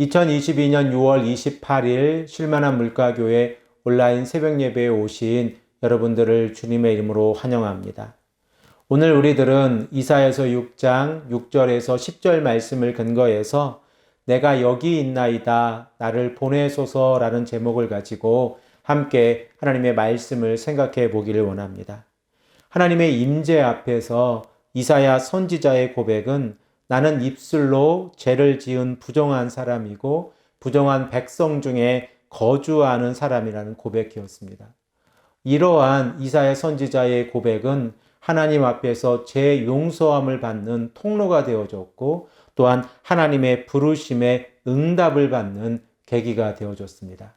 2022년 6월 28일 쉴만한 물가교회 온라인 새벽 예배에 오신 여러분들을 주님의 이름으로 환영합니다. 오늘 우리들은 이사에서 6장 6절에서 10절 말씀을 근거해서 내가 여기 있나이다 나를 보내소서라는 제목을 가지고 함께 하나님의 말씀을 생각해 보기를 원합니다. 하나님의 임재 앞에서 이사야 선지자의 고백은 나는 입술로 죄를 지은 부정한 사람이고 부정한 백성 중에 거주하는 사람이라는 고백이었습니다. 이러한 이사야 선지자의 고백은 하나님 앞에서 제 용서함을 받는 통로가 되어졌고 또한 하나님의 부르심에 응답을 받는 계기가 되어졌습니다.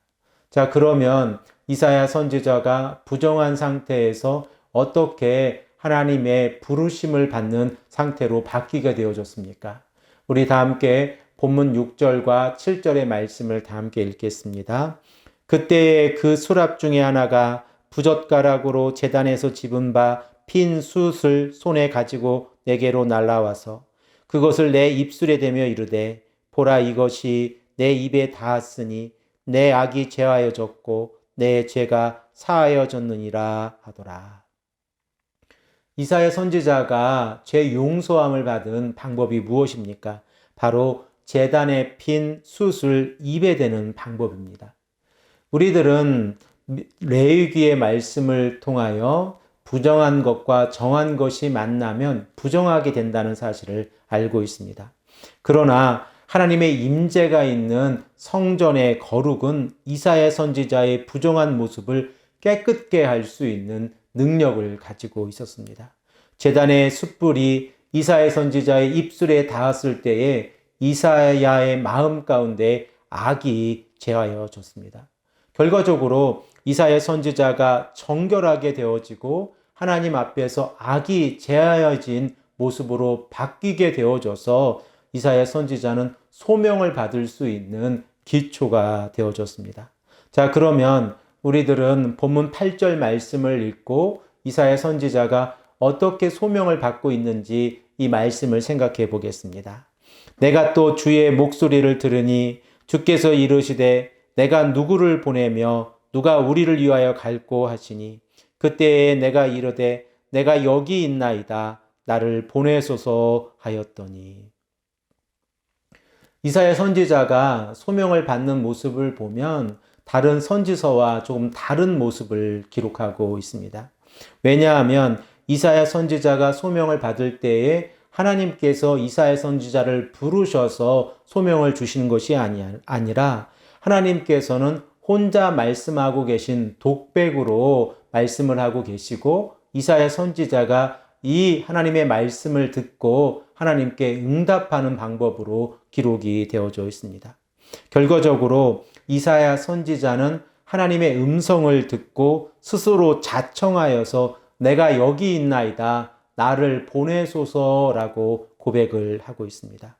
자, 그러면 이사야 선지자가 부정한 상태에서 어떻게 하나님의 부르심을 받는 상태로 바뀌게 되어졌습니까? 우리 다 함께 본문 6절과 7절의 말씀을 다 함께 읽겠습니다. 그때의 그 수랍 중에 하나가 부젓가락으로 재단에서 집은 바 핀 숯을 손에 가지고 내게로 날라와서 그것을 내 입술에 대며 이르되 보라 이것이 내 입에 닿았으니 내 악이 제하여졌고 내 죄가 사하여졌느니라 하더라. 이사야 선지자가 죄 용서함을 받은 방법이 무엇입니까? 바로 재단에 핀 숯을 입에 대는 방법입니다. 우리들은 레위기의 말씀을 통하여 부정한 것과 정한 것이 만나면 부정하게 된다는 사실을 알고 있습니다. 그러나 하나님의 임재가 있는 성전의 거룩은 이사야 선지자의 부정한 모습을 깨끗게 할 수 있는 능력을 가지고 있었습니다. 재단의 숯불이 이사야 선지자의 입술에 닿았을 때에 이사야의 마음 가운데 악이 제하여졌습니다. 결과적으로 이사야 선지자가 정결하게 되어지고 하나님 앞에서 악이 제하여진 모습으로 바뀌게 되어져서 이사야 선지자는 소명을 받을 수 있는 기초가 되어졌습니다. 자, 그러면 우리들은 본문 8절 말씀을 읽고 이사야 선지자가 어떻게 소명을 받고 있는지 이 말씀을 생각해 보겠습니다. 내가 또 주의 목소리를 들으니 주께서 이르시되 내가 누구를 보내며 누가 우리를 위하여 갈고 하시니 그때에 내가 이르되 내가 여기 있나이다 나를 보내소서 하였더니 이사야 선지자가 소명을 받는 모습을 보면 다른 선지서와 조금 다른 모습을 기록하고 있습니다. 왜냐하면 이사야 선지자가 소명을 받을 때에 하나님께서 이사야 선지자를 부르셔서 소명을 주시는 것이 아니라 하나님께서는 혼자 말씀하고 계신 독백으로 말씀을 하고 계시고 이사야 선지자가 이 하나님의 말씀을 듣고 하나님께 응답하는 방법으로 기록이 되어져 있습니다. 결과적으로 이사야 선지자는 하나님의 음성을 듣고 스스로 자청하여서 내가 여기 있나이다. 나를 보내소서라고 고백을 하고 있습니다.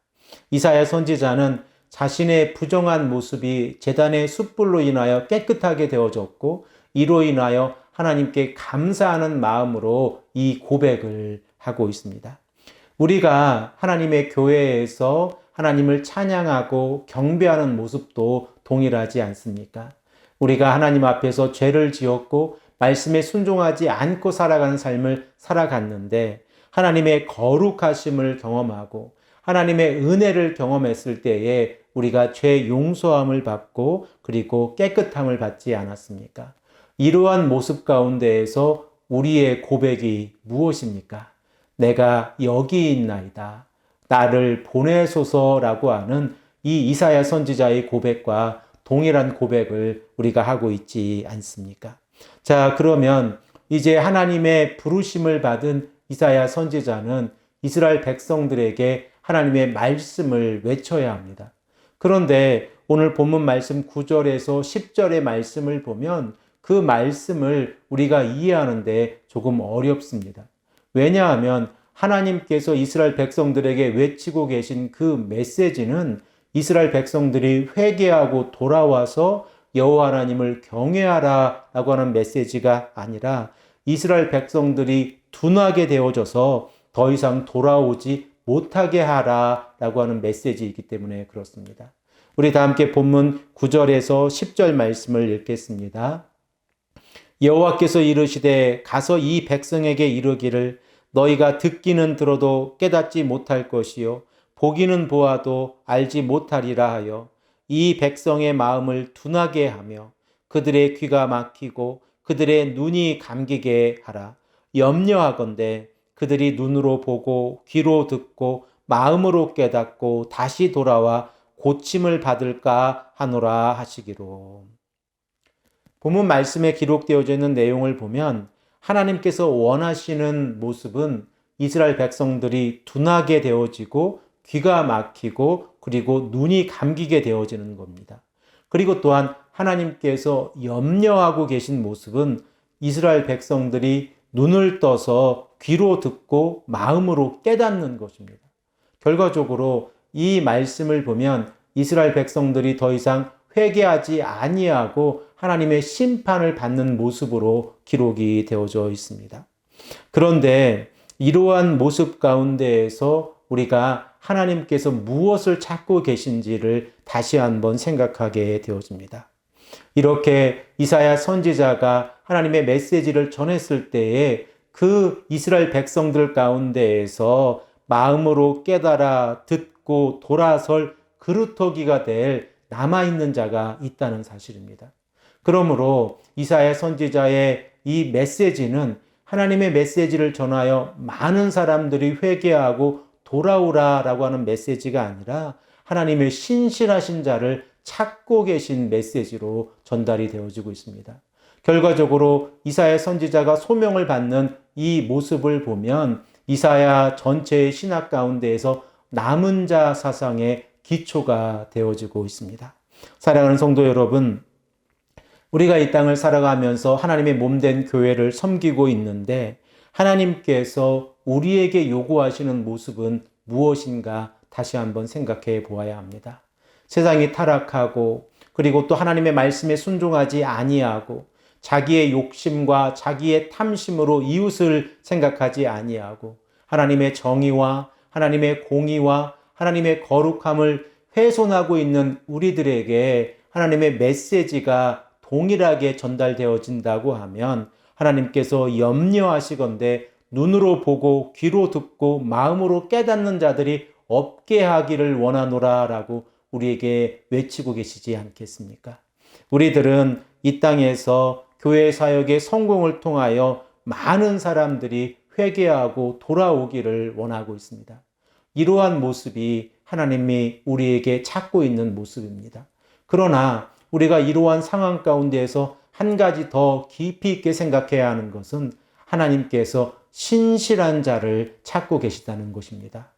이사야 선지자는 자신의 부정한 모습이 재단의 숯불로 인하여 깨끗하게 되어졌고 이로 인하여 하나님께 감사하는 마음으로 이 고백을 하고 있습니다. 우리가 하나님의 교회에서 하나님을 찬양하고 경배하는 모습도 동일하지 않습니까? 우리가 하나님 앞에서 죄를 지었고 말씀에 순종하지 않고 살아가는 삶을 살아갔는데 하나님의 거룩하심을 경험하고 하나님의 은혜를 경험했을 때에 우리가 죄 용서함을 받고 그리고 깨끗함을 받지 않았습니까? 이러한 모습 가운데에서 우리의 고백이 무엇입니까? 내가 여기 있나이다. 나를 보내소서라고 하는 이 이사야 선지자의 고백과 동일한 고백을 우리가 하고 있지 않습니까? 자, 그러면 이제 하나님의 부르심을 받은 이사야 선지자는 이스라엘 백성들에게 하나님의 말씀을 외쳐야 합니다. 그런데 오늘 본문 말씀 9절에서 10절의 말씀을 보면 그 말씀을 우리가 이해하는데 조금 어렵습니다. 왜냐하면 하나님께서 이스라엘 백성들에게 외치고 계신 그 메시지는 이스라엘 백성들이 회개하고 돌아와서 여호와 하나님을 경외하라라고 하는 메시지가 아니라 이스라엘 백성들이 둔하게 되어져서 더 이상 돌아오지 못하게 하라라고 하는 메시지이기 때문에 그렇습니다. 우리 다 함께 본문 9절에서 10절 말씀을 읽겠습니다. 여호와께서 이르시되 가서 이 백성에게 이르기를 너희가 듣기는 들어도 깨닫지 못할 것이요 보기는 보아도 알지 못하리라 하여 이 백성의 마음을 둔하게 하며 그들의 귀가 막히고 그들의 눈이 감기게 하라 염려하건대 그들이 눈으로 보고 귀로 듣고 마음으로 깨닫고 다시 돌아와 고침을 받을까 하노라 하시기로. 본문 말씀에 기록되어져 있는 내용을 보면 하나님께서 원하시는 모습은 이스라엘 백성들이 둔하게 되어지고 귀가 막히고 그리고 눈이 감기게 되어지는 겁니다. 그리고 또한 하나님께서 염려하고 계신 모습은 이스라엘 백성들이 눈을 떠서 귀로 듣고 마음으로 깨닫는 것입니다. 결과적으로 이 말씀을 보면 이스라엘 백성들이 더 이상 회개하지 아니하고 하나님의 심판을 받는 모습으로 기록이 되어져 있습니다. 그런데 이러한 모습 가운데에서 우리가 하나님께서 무엇을 찾고 계신지를 다시 한번 생각하게 되어집니다. 이렇게 이사야 선지자가 하나님의 메시지를 전했을 때에 그 이스라엘 백성들 가운데에서 마음으로 깨달아 듣고 돌아설 그루터기가 될 남아있는 자가 있다는 사실입니다. 그러므로 이사야 선지자의 이 메시지는 하나님의 메시지를 전하여 많은 사람들이 회개하고 돌아오라라고 하는 메시지가 아니라 하나님의 신실하신 자를 찾고 계신 메시지로 전달이 되어지고 있습니다. 결과적으로 이사야 선지자가 소명을 받는 이 모습을 보면 이사야 전체의 신학 가운데에서 남은 자 사상의 기초가 되어지고 있습니다. 사랑하는 성도 여러분, 우리가 이 땅을 살아가면서 하나님의 몸 된 교회를 섬기고 있는데 하나님께서 우리에게 요구하시는 모습은 무엇인가 다시 한번 생각해 보아야 합니다. 세상이 타락하고 그리고 또 하나님의 말씀에 순종하지 아니하고 자기의 욕심과 자기의 탐심으로 이웃을 생각하지 아니하고 하나님의 정의와 하나님의 공의와 하나님의 거룩함을 훼손하고 있는 우리들에게 하나님의 메시지가 동일하게 전달되어진다고 하면 하나님께서 염려하시건대 눈으로 보고 귀로 듣고 마음으로 깨닫는 자들이 없게 하기를 원하노라라고 우리에게 외치고 계시지 않겠습니까? 우리들은 이 땅에서 교회 사역의 성공을 통하여 많은 사람들이 회개하고 돌아오기를 원하고 있습니다. 이러한 모습이 하나님이 우리에게 찾고 있는 모습입니다. 그러나 우리가 이러한 상황 가운데에서 한 가지 더 깊이 있게 생각해야 하는 것은 하나님께서 신실한 자를 찾고 계시다는 것입니다.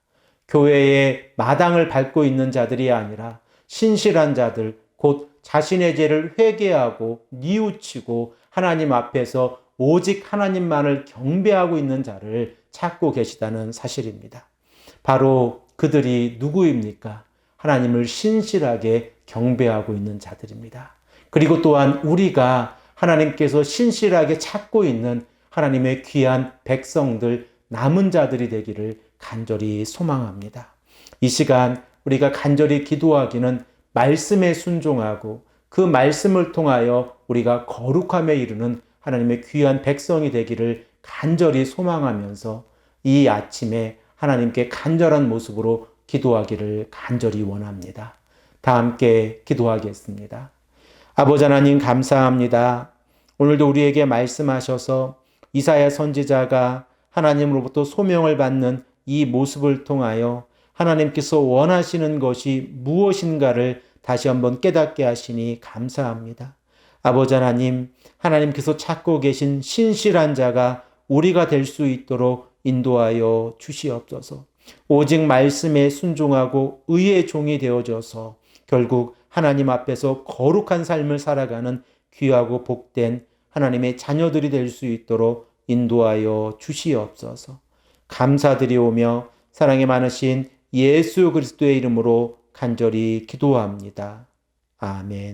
교회의 마당을 밟고 있는 자들이 아니라 신실한 자들, 곧 자신의 죄를 회개하고 뉘우치고 하나님 앞에서 오직 하나님만을 경배하고 있는 자를 찾고 계시다는 사실입니다. 바로 그들이 누구입니까? 하나님을 신실하게 경배하고 있는 자들입니다. 그리고 또한 우리가 하나님께서 신실하게 찾고 있는 하나님의 귀한 백성들, 남은 자들이 되기를 간절히 소망합니다. 이 시간 우리가 간절히 기도하기는 말씀에 순종하고 그 말씀을 통하여 우리가 거룩함에 이르는 하나님의 귀한 백성이 되기를 간절히 소망하면서 이 아침에 하나님께 간절한 모습으로 기도하기를 간절히 원합니다. 다 함께 기도하겠습니다. 아버지 하나님 감사합니다. 오늘도 우리에게 말씀하셔서 이사야 선지자가 하나님으로부터 소명을 받는 이 모습을 통하여 하나님께서 원하시는 것이 무엇인가를 다시 한번 깨닫게 하시니 감사합니다. 아버지 하나님, 하나님께서 찾고 계신 신실한 자가 우리가 될 수 있도록 인도하여 주시옵소서. 오직 말씀에 순종하고 의의 종이 되어져서 결국 하나님 앞에서 거룩한 삶을 살아가는 귀하고 복된 하나님의 자녀들이 될 수 있도록 인도하여 주시옵소서. 감사드리오며 사랑이 많으신 예수 그리스도의 이름으로 간절히 기도합니다. 아멘.